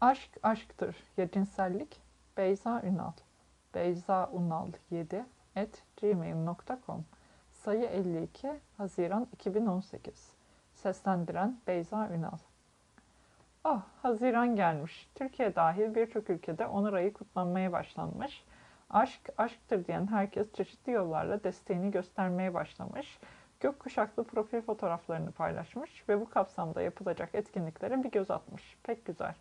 Aşk aşktır ya cinsellik? Beyza Ünal Beyza Unal 7 at gmail.com Sayı 52 Haziran 2018 Seslendiren Beyza Ünal Ah, Haziran gelmiş. Türkiye dahil birçok ülkede Onur Ayı kutlanmaya başlanmış. Aşk, aşktır diyen herkes çeşitli yollarla desteğini göstermeye başlamış. Gökkuşaklı profil fotoğraflarını paylaşmış ve bu kapsamda yapılacak etkinliklere bir göz atmış. Pek güzel.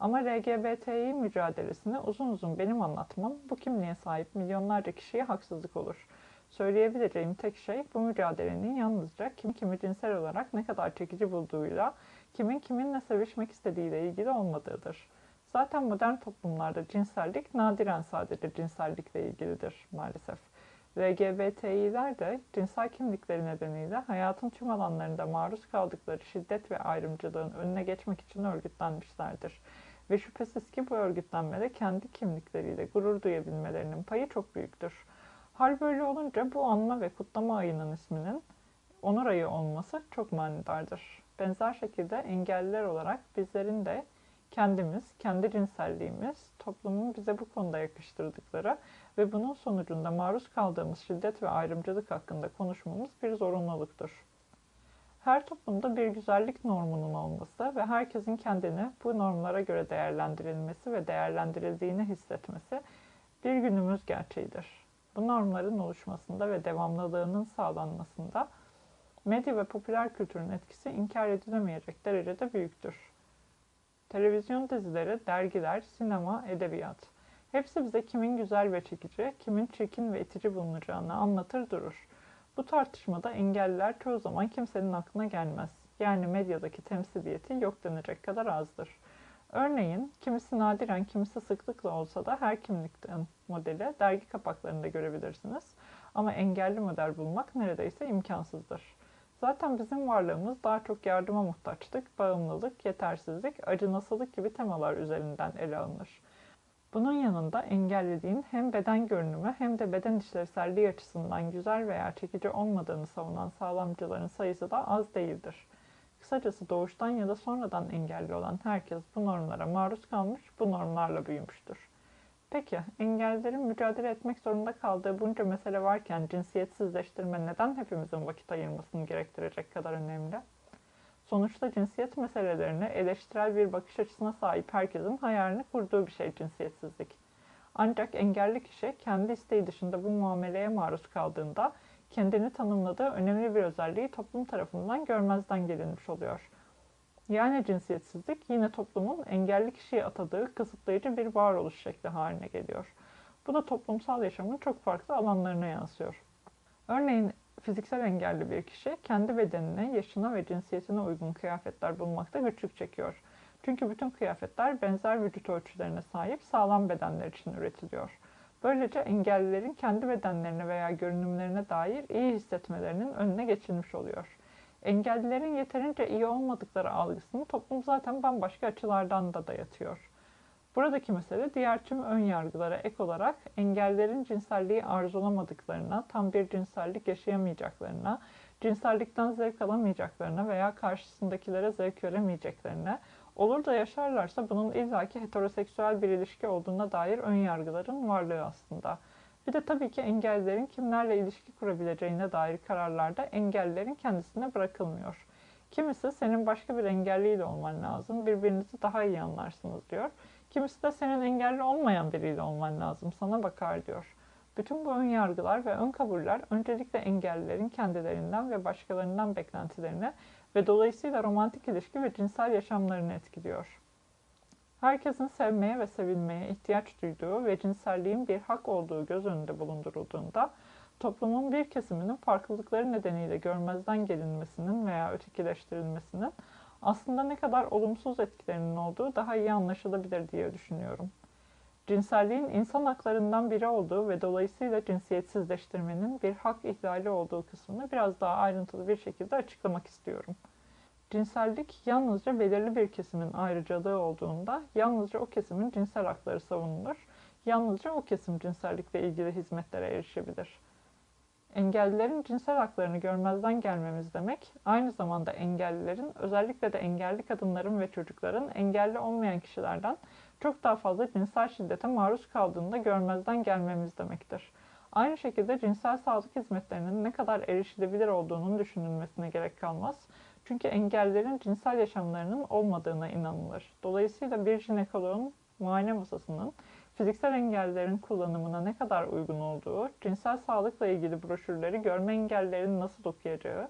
Ama LGBTİ mücadelesini uzun uzun benim anlatmam bu kimliğe sahip milyonlarca kişiye haksızlık olur. Söyleyebileceğim tek şey bu mücadelenin yalnızca kim kimi cinsel olarak ne kadar çekici bulduğuyla, kimin kiminle sevişmek istediğiyle ilgili olmadığıdır. Zaten modern toplumlarda cinsellik nadiren sadece cinsellikle ilgilidir maalesef. LGBTİ'ler de cinsel kimlikleri nedeniyle hayatın tüm alanlarında maruz kaldıkları şiddet ve ayrımcılığın önüne geçmek için örgütlenmişlerdir. Ve şüphesiz ki bu örgütlenmede kendi kimlikleriyle gurur duyabilmelerinin payı çok büyüktür. Hal böyle olunca bu anma ve kutlama ayının isminin onur ayı olması çok manidardır. Benzer şekilde engelliler olarak bizlerin de kendimiz, kendi cinselliğimiz, toplumun bize bu konuda yakıştırdıkları ve bunun sonucunda maruz kaldığımız şiddet ve ayrımcılık hakkında konuşmamız bir zorunluluktur. Her toplumda bir güzellik normunun olması ve herkesin kendini bu normlara göre değerlendirilmesi ve değerlendirildiğini hissetmesi bir günümüz gerçeğidir. Bu normların oluşmasında ve devamlılığının sağlanmasında medya ve popüler kültürün etkisi inkar edilemeyecek derecede büyüktür. Televizyon dizileri, dergiler, sinema, edebiyat. Hepsi bize kimin güzel ve çekici, kimin çirkin ve itici bulunacağını anlatır durur. Bu tartışmada engelliler çoğu zaman kimsenin aklına gelmez. Yani medyadaki temsiliyeti yok denecek kadar azdır. Örneğin kimisi nadiren kimisi sıklıkla olsa da her kimlikten modeli dergi kapaklarında görebilirsiniz. Ama engelli model bulmak neredeyse imkansızdır. Zaten bizim varlığımız daha çok yardıma muhtaçlık, bağımlılık, yetersizlik, acınasılık gibi temalar üzerinden ele alınır. Bunun yanında engelliliğin hem beden görünümü hem de beden işlevselliği açısından güzel veya çekici olmadığını savunan sağlamcıların sayısı da az değildir. Kısacası doğuştan ya da sonradan engelli olan herkes bu normlara maruz kalmış, bu normlarla büyümüştür. Peki, engellilerin mücadele etmek zorunda kaldığı bunca mesele varken cinsiyetsizleştirme neden hepimizin vakit ayırmasını gerektirecek kadar önemli? Sonuçta cinsiyet meselelerine eleştirel bir bakış açısına sahip herkesin hayalini kurduğu bir şey cinsiyetsizlik. Ancak engelli kişi kendi isteği dışında bu muameleye maruz kaldığında kendini tanımladığı önemli bir özelliği toplum tarafından görmezden gelinmiş oluyor. Yani cinsiyetsizlik yine toplumun engelli kişiye atadığı kısıtlayıcı bir varoluş şekli haline geliyor. Bu da toplumsal yaşamın çok farklı alanlarına yansıyor. Örneğin fiziksel engelli bir kişi kendi bedenine, yaşına ve cinsiyetine uygun kıyafetler bulmakta güçlük çekiyor. Çünkü bütün kıyafetler benzer vücut ölçülerine sahip sağlam bedenler için üretiliyor. Böylece engellilerin kendi bedenlerine veya görünümlerine dair iyi hissetmelerinin önüne geçilmiş oluyor. Engellilerin yeterince iyi olmadıkları algısını toplum zaten bambaşka açılardan da dayatıyor. Buradaki mesele diğer tüm ön yargılara ek olarak engellerin cinselliği arzulamadıklarına, tam bir cinsellik yaşayamayacaklarına, cinsellikten zevk alamayacaklarına veya karşısındakilere zevk veremeyeceklerine, olur da yaşarlarsa bunun illaki heteroseksüel bir ilişki olduğuna dair ön yargıların varlığı aslında. Bir de tabii ki engellilerin kimlerle ilişki kurabileceğine dair kararlar da engellilerin kendisine bırakılmıyor. Kimisi senin başka bir engelliyle olman lazım, birbirinizi daha iyi anlarsınız diyor. Kimisi de senin engelli olmayan biriyle olman lazım, sana bakar diyor. Bütün bu ön yargılar ve ön kabuller öncelikle engellilerin kendilerinden ve başkalarından beklentilerine ve dolayısıyla romantik ilişki ve cinsel yaşamlarını etkiliyor. Herkesin sevmeye ve sevilmeye ihtiyaç duyduğu ve cinselliğin bir hak olduğu göz önünde bulundurulduğunda toplumun bir kesiminin farklılıkları nedeniyle görmezden gelinmesinin veya ötekileştirilmesinin aslında ne kadar olumsuz etkilerinin olduğu daha iyi anlaşılabilir diye düşünüyorum. Cinselliğin insan haklarından biri olduğu ve dolayısıyla cinsiyetsizleştirmenin bir hak ihlali olduğu kısmını biraz daha ayrıntılı bir şekilde açıklamak istiyorum. Cinsellik yalnızca belirli bir kesimin ayrıcalığı olduğunda yalnızca o kesimin cinsel hakları savunulur, yalnızca o kesim cinsellikle ilgili hizmetlere erişebilir. Engellilerin cinsel haklarını görmezden gelmemiz demek, aynı zamanda engellilerin, özellikle de engelli kadınların ve çocukların engelli olmayan kişilerden çok daha fazla cinsel şiddete maruz kaldığında görmezden gelmemiz demektir. Aynı şekilde cinsel sağlık hizmetlerinin ne kadar erişilebilir olduğunun düşünülmesine gerek kalmaz. Çünkü engellerin cinsel yaşamlarının olmadığına inanılır. Dolayısıyla bir jinekoloğun muayene masasının fiziksel engellerin kullanımına ne kadar uygun olduğu, cinsel sağlıkla ilgili broşürleri görme engellerin nasıl okuyacağı,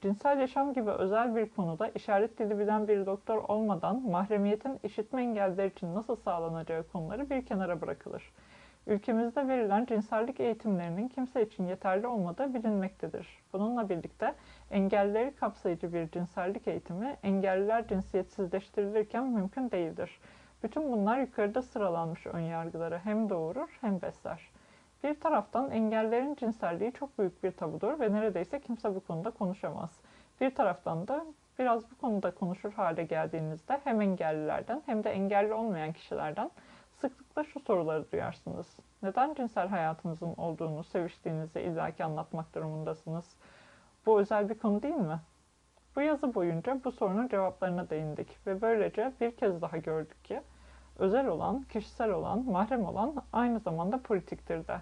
cinsel yaşam gibi özel bir konuda işaret dili bilen bir doktor olmadan mahremiyetin işitme engeller için nasıl sağlanacağı konuları bir kenara bırakılır. Ülkemizde verilen cinsellik eğitimlerinin kimse için yeterli olmadığı bilinmektedir. Bununla birlikte engellileri kapsayıcı bir cinsellik eğitimi engelliler cinsiyetsizleştirilirken mümkün değildir. Bütün bunlar yukarıda sıralanmış önyargıları hem doğurur hem besler. Bir taraftan engellerin cinselliği çok büyük bir tabudur ve neredeyse kimse bu konuda konuşamaz. Bir taraftan da biraz bu konuda konuşur hale geldiğinizde hem engellilerden hem de engelli olmayan kişilerden sıklıkla şu soruları duyarsınız. Neden cinsel hayatınızın olduğunu, seviştiğinizi illaki anlatmak durumundasınız? Bu özel bir konu değil mi? Bu yazı boyunca bu sorunun cevaplarına değindik ve böylece bir kez daha gördük ki özel olan, kişisel olan, mahrem olan aynı zamanda politiktir de.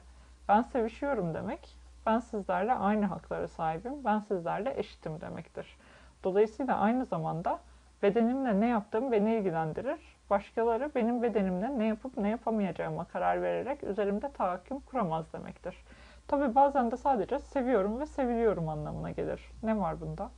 Ben sevişiyorum demek, ben sizlerle aynı haklara sahibim, ben sizlerle eşitim demektir. Dolayısıyla aynı zamanda bedenimle ne yaptığım beni ilgilendirir. Başkaları benim bedenimle ne yapıp ne yapamayacağıma karar vererek üzerimde tahakküm kuramaz demektir. Tabi bazen de sadece seviyorum ve seviliyorum anlamına gelir. Ne var bunda?